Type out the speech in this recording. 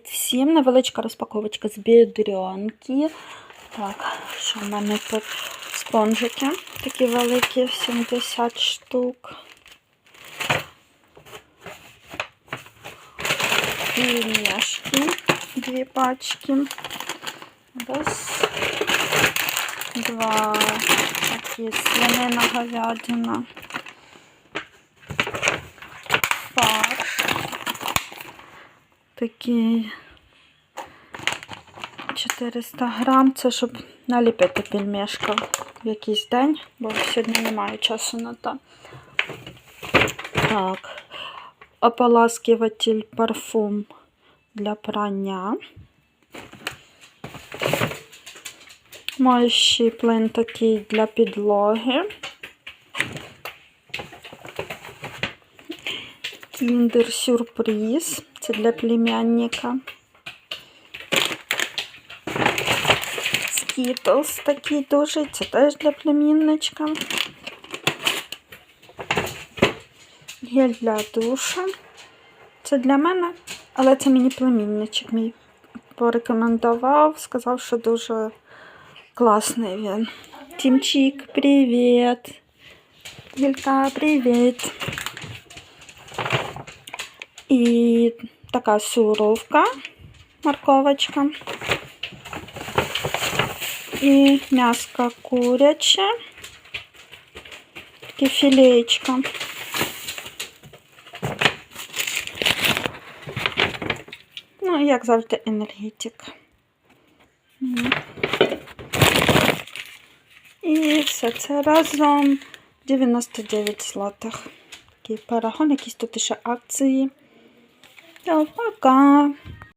Привіт всім! Невеличка розпаковочка з бідрянки. Так, що в мене тут спонжики такі великі, 70 штук. Пельмешки, дві пачки. Раз, два, такі свинина, говядина. Такий 400 грам. Це щоб наліпити пельмешка в якийсь день, бо сьогодні немає часу на то. Так, ополаскиватель парфум для прання. Моющий плин такий для підлоги. Кіндер сюрприз. Це для племянника. Скітлс такий дуже. Це теж для племінничка. Гель для душу. Це для мене, але це мені племінничок мій порекомендував, сказав, що дуже класний він. Тімчик, привіт! Гілька, привіт! І така суровка, морковочка. І м'яско куряче. Таке філеєчко. Ну, як завжди, енергетик. І все це разом 99 злотих. Такий парагон, якісь тут ще акції. Все, пока.